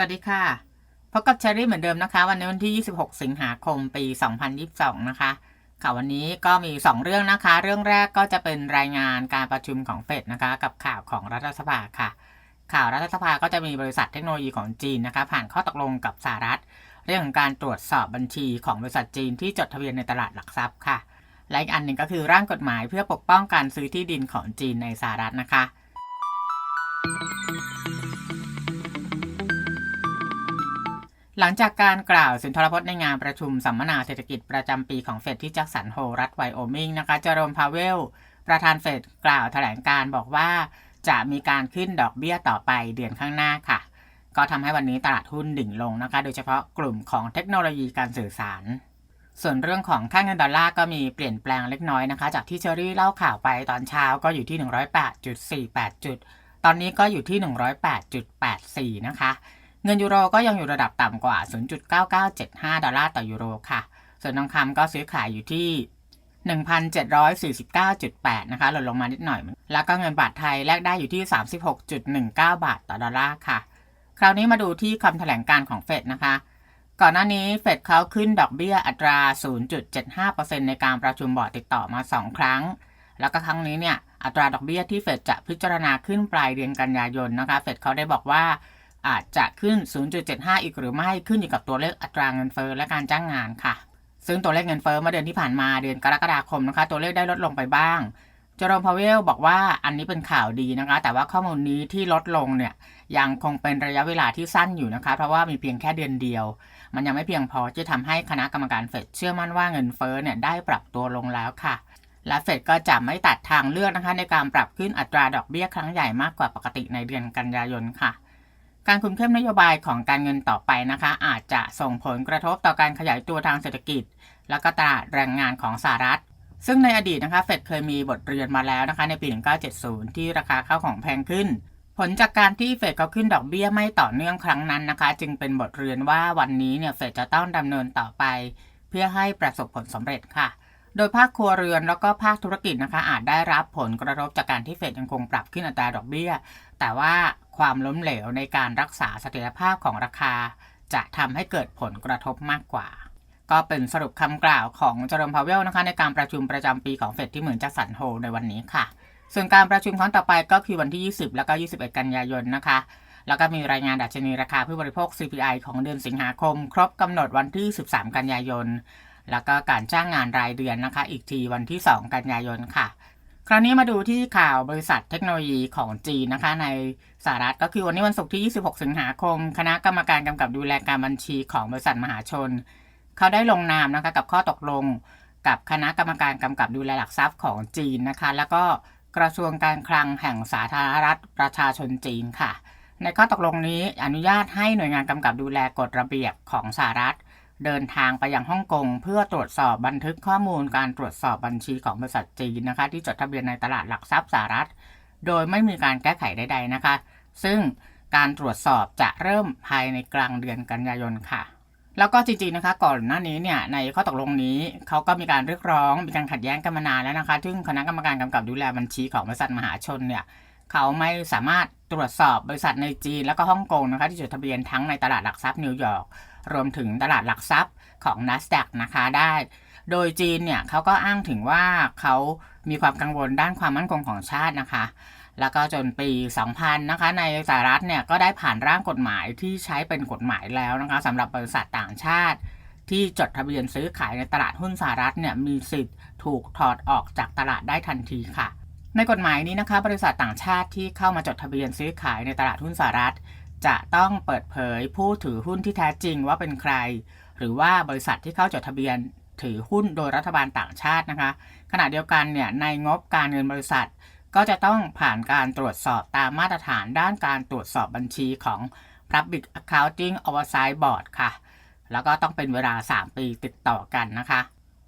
สวัสดีค่ะพบกับเชอรี่เหมือนเดิมนะคะ วันนี้วันที่ 26 สิงหาคมปี 2022 นะคะข่าววันนี้ก็มี 2 เรื่องนะคะ เรื่องแรกก็จะเป็นรายงานการประชุมของเฟดนะคะ กับข่าวของรัฐสภาค่ะ ข่าวรัฐสภาก็จะมีบริษัทเทคโนโลยีของจีนนะคะ ผ่านข้อตกลงกับสหรัฐ เรื่องของการตรวจสอบบัญชีของบริษัทจีนที่จดทะเบียนในตลาดหลักทรัพย์ค่ะและอีกอันหนึ่งก็คือร่างกฎหมายเพื่อปกป้องการซื้อที่ดินของจีนในสหรัฐนะคะ หลังจากการกล่าวสุนทรพจน์ในงานประชุมสัมมนาเศรษฐกิจประจำปีของเฟดที่แจ็คสันโฮรัฐไวโอมิงนะคะเจอโรมพาเวล ประธานเฟดกล่าวแถลงการบอกว่า จะมีการขึ้นดอกเบี้ยต่อไปเดือนข้างหน้าค่ะ ก็ทำให้วันนี้ตลาดหุ้นดิ่งลงนะคะ โดยเฉพาะกลุ่มของเทคโนโลยีการสื่อสาร ส่วนเรื่องของค่าเงินดอลลาร์ก็มีเปลี่ยนแปลงเล็กน้อยนะคะ จากที่เชอรี่เล่าข่าวไปตอนเช้าก็อยู่ที่ 108.48 จุด ตอนนี้ก็อยู่ที่ 108.84 นะคะ เงินยูโรก็ยังอยู่ระดับต่ำกว่า 0.9975 ดอลลาร์ต่อยูโรค่ะ ส่วนทองคำก็ซื้อขายอยู่ที่ 1,749.8 นะคะลดลงมานิดหน่อย แล้วก็เงินบาทไทยแลกได้อยู่ที่ 36.19 บาทต่อดอลลาร์ค่ะ คราวนี้มาดูที่คำแถลงการของเฟดนะคะ ก่อนหน้านี้เฟดเขาขึ้นดอกเบี้ยอัตรา 0.75%ในการประชุมบอร์ดติดต่อมา 2 ครั้ง แล้วก็ครั้งนี้เนี่ย อัตราดอกเบี้ยที่เฟดจะพิจารณาขึ้นปลายเดือนกันยายนนะคะ เฟดเขาได้บอกว่า อาจจะขึ้น 0.75 อีกหรือไม่ขึ้นอยู่กับตัวเลขอัตราเงินเฟ้อและการจ้างงานค่ะ ซึ่งตัวเลขเงินเฟ้อเมื่อเดือนที่ผ่านมาเดือนกรกฎาคมนะคะ ตัวเลขได้ลดลงไปบ้างเจอร์มพาวเวลบอกว่าอันนี้เป็นข่าวดีนะคะ แต่ว่าข้อมูลนี้ที่ลดลงเนี่ยยังคงเป็นระยะเวลาที่สั้นอยู่นะคะ เพราะว่ามีเพียงแค่เดือนเดียว มันยังไม่เพียงพอที่ทำให้คณะกรรมการเฟดเชื่อมั่นว่าเงินเฟ้อเนี่ยได้ปรับตัวลงแล้วค่ะ และเฟดก็จะไม่ตัดทางเลือกนะคะ ในการปรับขึ้นอัตราดอกเบี้ยครั้งใหญ่มากกว่าปกติในเดือนกันยายนค่ะ การคุมเข้มนโยบายของการเงินต่อไปนะคะ อาจจะส่งผลกระทบต่อการขยายตัวทางเศรษฐกิจ และก็ตลาดแรงงานของสหรัฐ ซึ่งในอดีตนะคะเฟดเคยมีบทเรียนมาแล้วนะคะในปี 1970 ที่ราคาข้าวของแพงขึ้น ผลจากการที่เฟดเขาขึ้นดอกเบี้ยไม่ต่อเนื่องครั้งนั้นนะคะ จึงเป็นบทเรียนว่าวันนี้เนี่ยเฟดจะต้องดำเนินต่อไป เพื่อให้ประสบผลสำเร็จค่ะโดยภาคครัวเรือนแล้วก็ภาคธุรกิจนะคะอาจได้รับผลกระทบจากการที่เฟดยังคงปรับขึ้นอัตราดอกเบี้ย แต่ว่า ความล้มเหลวในการรักษาเสถียรภาพของราคา จะทำให้เกิดผลกระทบมากกว่า ก็เป็นสรุปคำกล่าวของเจอร์มพาวเวลนะคะในการประชุมประจำปีของเฟดที่เหมือนจะสันโฮในวันนี้ค่ะ ส่วนการประชุมครั้งต่อไปก็คือวันที่ 20 แล้วก็ 21 กันยายนนะคะแล้วก็มีรายงานดัชนีราคาผู้บริโภค CPI ของเดือนสิงหาคม ครบกำหนดวันที่ 13 กันยายน แล้วก็การจ้างงานรายเดือนนะคะ อีกทีวันที่ 2 กันยายนค่ะ คราวนี้มาดูที่ข่าวบริษัทเทคโนโลยีของจีนนะคะ ในสหรัฐก็คือวันนี้วันศุกร์ที่ 26 สิงหาคม คณะกรรมการกำกับดูแลการบัญชีของบริษัทมหาชน เขาได้ลงนามนะคะกับข้อตกลงกับคณะกรรมการกำกับดูแลหลักทรัพย์ของจีนนะคะ แล้วก็กระทรวงการคลังแห่งสาธารณรัฐประชาชนจีนค่ะ ในข้อตกลงนี้อนุญาตให้หน่วยงานกำกับดูแลกฎระเบียบของสหรัฐ เดินทางไปยังฮ่องกงเพื่อตรวจสอบบันทึกข้อมูลการตรวจสอบบัญชีของบริษัทจีนนะคะ ที่จดทะเบียนในตลาดหลักทรัพย์สหรัฐ โดยไม่มีการแก้ไขใด ๆนะคะ ซึ่งการตรวจสอบจะเริ่มภายในกลางเดือนกันยายนค่ะ แล้วก็จริงๆนะคะ ก่อนหน้านี้เนี่ยในข้อตกลงนี้เขาก็มีการเรียกร้อง มีการขัดแย้งกันมานานแล้วนะคะ ซึ่งคณะกรรมการกำกับดูแลบัญชีของบริษัทมหาชนเนี่ย เขาไม่สามารถตรวจสอบบริษัทในจีนแล้วก็ฮ่องกงนะคะที่จดทะเบียนทั้งในตลาดหลักทรัพย์นิวยอร์กรวมถึงตลาดหลักทรัพย์ของ NASDAQ นะคะได้ โดยจีนเนี่ยเขาก็อ้างถึงว่าเขามีความกังวลด้านความมั่นคงของชาตินะคะ แล้วก็จนปี 2000 นะคะในสหรัฐเนี่ยก็ได้ผ่านร่างกฎหมายที่ใช้เป็นกฎหมายแล้วนะคะสำหรับบริษัทต่างชาติ ที่จดทะเบียนซื้อขายในตลาดหุ้นสหรัฐเนี่ยมีสิทธิ์ถูกถอดออกจากตลาดได้ทันทีค่ะ ในกฎหมายนี้นะคะ บริษัทต่างชาติที่เข้ามาจดทะเบียนซื้อขายในตลาดหุ้นสหรัฐ จะต้องเปิดเผยผู้ถือหุ้นที่แท้จริงว่าเป็นใคร หรือว่าบริษัทที่เข้าจดทะเบียนถือหุ้นโดยรัฐบาลต่างชาตินะคะ ขณะเดียวกันเนี่ยในงบการเงินบริษัท ก็จะต้องผ่านการตรวจสอบตามมาตรฐานด้านการตรวจสอบบัญชีของ Public Accounting Oversight Board ค่ะ แล้วก็ต้องเป็นเวลา 3 ปีติดต่อกันนะคะ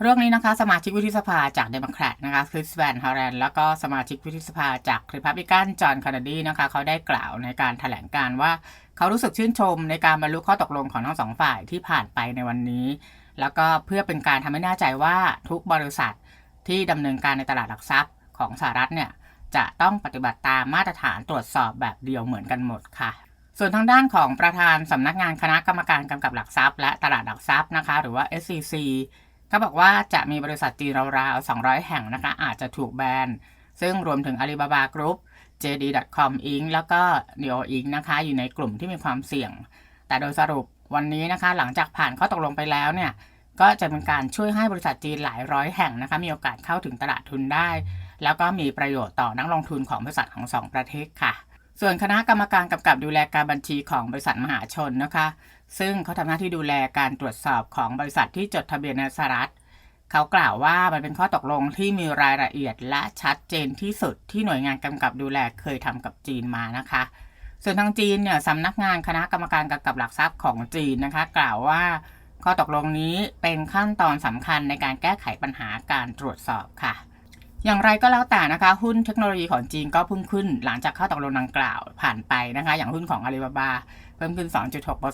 เรื่องนี้นะคะสมาชิกวุฒิสภาจากเดโมแครตนะคะคริสแวนฮาร์แรนแล้วก็สมาชิกวุฒิสภาจากริพับลิกันจอห์นคานาดีนะคะเขาได้กล่าวในการถแถลงการว่า เขารู้สึกชื่นชมในการบรรลุข้อตกลงของทั้งสองฝ่ายที่ผ่านไปในวันนี้ แล้วก็เพื่อเป็นการทำให้แน่ใจว่าทุกบริษัทที่ดำเนินการในตลาดหลักทรัพย์ของสหรัฐเนี่ยจะต้องปฏิบัติตามมาตรฐานตรวจสอบแบบเดียวเหมือนกันหมดค่ะ ส่วนทางด้านของประธานสำนักงานคณะกรรมการกำกับหลักทรัพย์ และตลาดหลักทรัพย์นะคะ หรือว่า sec SCC ก็บอกว่าจะมีบริษัทจีนราวๆ 200 แห่งนะคะ อาจจะถูกแบน ซึ่งรวมถึง Alibaba Group JD.com Inc. แล้วก็ Neo Inc. นะคะ อยู่ในกลุ่มที่มีความเสี่ยง แต่โดยสรุปวันนี้นะคะ หลังจากผ่านข้อตกลงไปแล้วเนี่ย ก็จะเป็นการช่วยให้บริษัทจีนหลายร้อยแห่งนะคะ มีโอกาสเข้าถึงตลาดทุนได้ แล้วก็มีประโยชน์ต่อนักลงทุนของบริษัทของสองประเทศค่ะ ส่วนคณะกรรมการกำกับดูแลการบัญชีของบริษัทมหาชนนะคะ ซึ่งเขาทำหน้าที่ดูแลการตรวจสอบของบริษัทที่จดทะเบียนในสหรัฐเขากล่าวว่ามันเป็นข้อตกลงที่มีรายละเอียดและชัดเจนที่สุดที่หน่วยงานกำกับดูแลเคยทำกับจีนมานะคะ ส่วนทางจีนเนี่ยสำนักงานคณะกรรมการกำกับหลักทรัพย์ของจีนนะคะ กล่าวว่า ข้อตกลงนี้เป็นขั้นตอนสำคัญในการแก้ไขปัญหาการตรวจสอบค่ะ อย่างไรก็แล้วแต่นะคะ หุ้นเทคโนโลยีของจีนก็พุ่งขึ้นหลังจากข้อตกลงดังกล่าวผ่านไปนะคะ อย่างหุ้นของ Alibaba เพิ่มขึ้น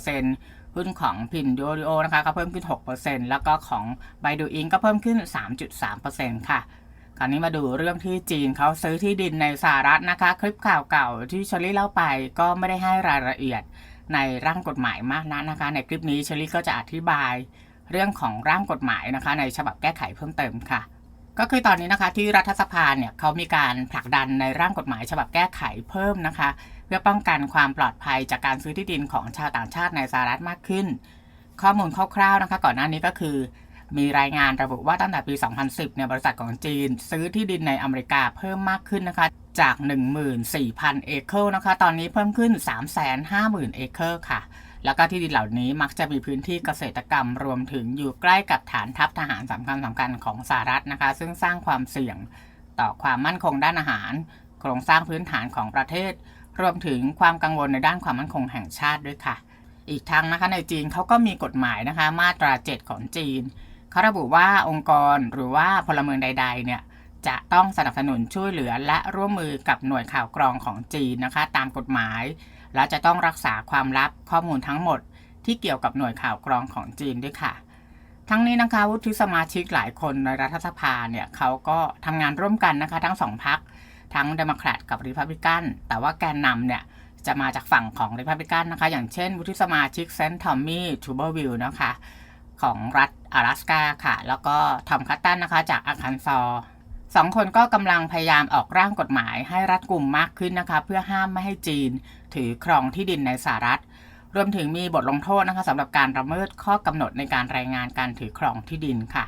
2.6%หุ้นของพินดูโอนะคะก็เพิ่มขึ้น 6%แล้วก็ของ Baidu Inc ก็เพิ่มขึ้น 3.3%ค่ะคราวนี้มาดูเรื่องที่จีนเขาซื้อที่ดินในสหรัฐนะคะ คลิปข่าวเก่าที่เชอรี่เล่าไปก็ไม่ได้ให้รายละเอียดในร่างกฎหมายมากนักนะคะ ในคลิปนี้เชอรี่ก็จะอธิบายเรื่องของร่างกฎหมายนะคะ ในฉบับแก้ไขเพิ่มเติมค่ะ ก็คือตอนนี้นะคะที่รัฐสภาเนี่ยเขามีการผลักดันในร่างกฎหมายฉบับแก้ไขเพิ่มนะคะ เพื่อป้องกันความปลอดภัยจากการซื้อที่ดินของชาวต่างชาติในสหรัฐมากขึ้น ข้อมูลคร่าวๆนะคะ ก่อนหน้านี้ก็คือ มีรายงานระบุว่าตั้งแต่ปี 2010 เนี่ยบริษัทของจีน ซื้อที่ดินในอเมริกาเพิ่มมากขึ้นนะคะ จาก 14,000 เอเคอร์นะคะ ตอนนี้เพิ่มขึ้น 350,000 เอเคอร์ค่ะ แล้วก็ที่ดินเหล่านี้มักจะมีพื้นที่เกษตรกรรมรวมถึงอยู่ใกล้กับฐานทัพทหารสำคัญสำคัญของสหรัฐนะคะ ซึ่งสร้างความเสี่ยงต่อความมั่นคงด้านอาหาร โครงสร้างพื้นฐานของประเทศ รวมถึงความกังวลในด้านความมั่นคงแห่งชาติด้วยค่ะ อีกทั้งนะคะในจีนเขาก็มีกฎหมายนะคะ มาตรา 7 ของจีนเขาระบุว่าองค์กรหรือว่าพลเมืองใด ๆ เนี่ย จะต้องสนับสนุนช่วยเหลือและร่วมมือกับหน่วยข่าวกรองของจีนนะคะ ตามกฎหมาย และจะต้องรักษาความลับข้อมูลทั้งหมด ที่เกี่ยวกับหน่วยข่าวกรองของจีนด้วยค่ะ ทั้งนี้นะคะวุฒิสมาชิกหลายคนในรัฐสภาเนี่ยเขาก็ทำงานร่วมกันนะคะ ทั้งสองพักทั้งเดโมแครตกับริพับลิกันแต่ว่าแกนนำเนี่ยจะมาจากฝั่งของริพับลิกันนะคะ อย่างเช่น วุฒิสมาชิกเซนต์ทอมมี่ทูเบอร์วิลนะคะของรัฐ阿拉สกาค่ะ แล้วก็ทอมคัตตันนะคะ จากอาคันซอ สองคนก็กำลังพยายามออกร่างกฎหมายให้รัฐกลุ่มมากขึ้นนะคะ เพื่อห้ามไม่ให้จีน ถือครองที่ดินในสหรัฐ รวมถึงมีบทลงโทษนะคะสำหรับการละเมิดข้อกำหนดในการรายงานการถือครองที่ดินค่ะ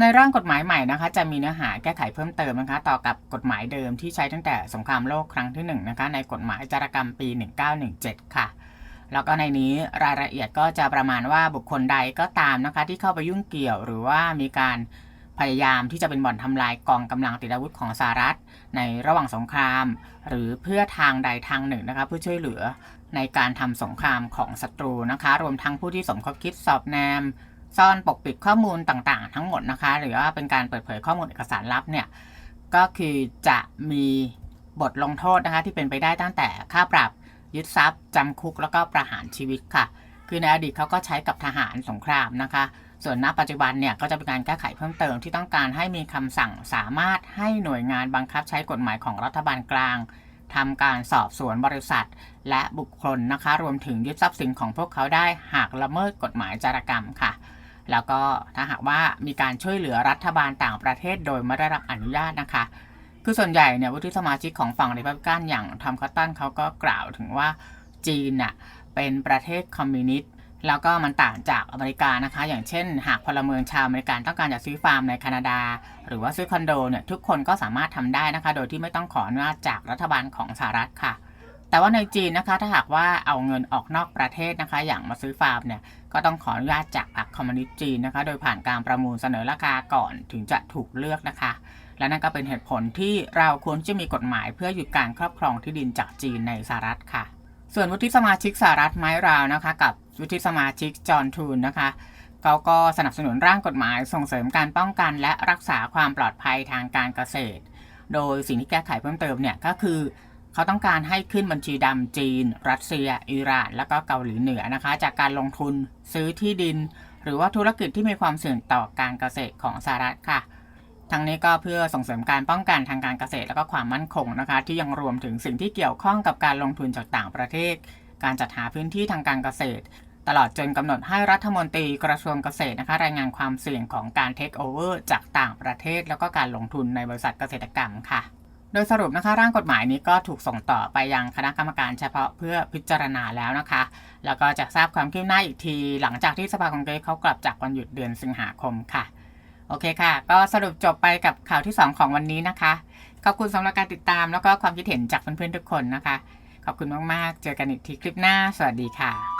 ในร่างกฎหมายใหม่นะคะ จะมีเนื้อหาแก้ไขเพิ่มเติมนะคะ ต่อกับกฎหมายเดิมที่ใช้ตั้งแต่สงครามโลกครั้งที่1นงนะคะ ในกฎหมายจารกรรมปี 1917 ค่ะแล้วก็ในนี้รายละเอียดก็จะประมาณว่าบุคคลใดก็ตามนะคะ ที่เข้าไปยุ่งเกี่ยวหรือว่ามีการ พยายามที่จะเป็นบ่อนทำลายกองกำลังติดอาวุธของสหรัฐ ในระหว่างสงคราม หรือเพื่อทางใดทางหนึ่งนะคะเพื่อช่วยเหลือในการทำสงครามของศัตรูนะคะ รวมทั้งผู้ที่สมคบคิดสอบแนม ซ่อนปกปิดข้อมูลต่างๆ ทั้งหมดนะคะ หรือว่าเป็นการเปิดเผยข้อมูลเอกสารลับเนี่ยก็คือจะมีบทลงโทษนะคะที่เป็นไปได้ตั้งแต่ค่าปรับยึดทรัพย์จำคุกแล้วก็ประหารชีวิตค่ะ คือในอดีตเขาก็ใช้กับทหารสงครามนะคะ ส่วนณปัจจุบันเนี่ยก็จะเป็นการแก้ไขเพิ่มเติมที่ต้องการให้มีคำสั่งสามารถให้หน่วยงานบังคับใช้กฎหมายของรัฐบาลกลางทำการสอบสวนบริษัท และบุคคลนะคะ รวมถึงยึดทรัพย์สินของพวกเขาได้หากละเมิดกฎหมายจารกรรมค่ะ แล้วก็ถ้าหากว่ามีการช่วยเหลือรัฐบาลต่างประเทศโดยไม่ได้รับอนุญาตนะคะ คือส่วนใหญ่เนี่ยวุฒิสมาชิกของฝั่งริพับลิกันอย่างทอมคัตตันเขาก็กล่าวถึงว่าจีนน่ะเป็นประเทศคอมมิวนิสต์ แล้วก็มันต่างจากอเมริกานะคะ อย่างเช่น หากพลเมืองชาวอเมริกันต้องการจะซื้อฟาร์มในแคนาดา หรือว่าซื้อคอนโดเนี่ยทุกคนก็สามารถทำได้นะคะ โดยที่ไม่ต้องขออนุญาตจากรัฐบาลของสหรัฐค่ะ แต่ว่าในจีนนะคะถ้าหากว่าเอาเงินออกนอกประเทศนะคะ อย่างมาซื้อฟาร์มเนี่ยก็ต้องขออนุญาตจากพรรคคอมมิวนิสต์จีนนะคะ โดยผ่านการประมูลเสนอราคาก่อนถึงจะถูกเลือกนะคะ และนั่นก็เป็นเหตุผลที่เราควรจะมีกฎหมาย เพื่อหยุดการครอบครองที่ดินจากจีนในสหรัฐค่ะ ส่วนวุฒิสมาชิกสหรัฐไม้ราวนะคะกับ วุฒิสมาชิกจอห์นทูนนะคะเขาก็สนับสนุนร่างกฎหมายส่งเสริมการป้องกันและรักษาความปลอดภัยทางการเกษตร โดยสิ่งที่แก้ไขเพิ่มเติมเนี่ยก็คือเขาต้องการให้ขึ้นบัญชีดำจีน รัสเซีย อิหร่าน แล้วก็เกาหลีเหนือนะคะ จากการลงทุนซื้อที่ดิน หรือว่าธุรกิจที่มีความเสี่ยงต่อการเกษตรของสหรัฐค่ะ ทั้งนี้ก็เพื่อส่งเสริมการป้องกันทางการเกษตรและก็ความมั่นคงนะคะ ที่ยังรวมถึงสิ่งที่เกี่ยวข้องกับการลงทุนจากต่างประเทศ การจัดหาพื้นที่ทางการเกษตร ตลอดจนกำหนดให้รัฐมนตรีกระทรวงเกษตรนะคะรายงานความเสี่ยงของการเทคโอเวอร์จากต่างประเทศ แล้วก็การลงทุนในบริษัทเกษตรกรรมค่ะโดยสรุปนะคะร่างกฎหมายนี้ก็ถูกส่งต่อไปยังคณะกรรมการเฉพาะเพื่อพิจารณาแล้วนะคะ แล้วก็จะทราบความคืบหน้าอีกที หลังจากที่สภาคองเกรสเขากลับจากวันหยุดเดือนสิงหาคมค่ะ โอเคค่ะ ก็สรุปจบไปกับข่าวที่ 2 ของวันนี้นะคะ ขอบคุณสำหรับการติดตามแล้วก็ความคิดเห็นจากเพื่อนๆทุกคนนะคะ ขอบคุณมากๆ เจอกันอีกทีคลิปหน้า สวัสดีค่ะ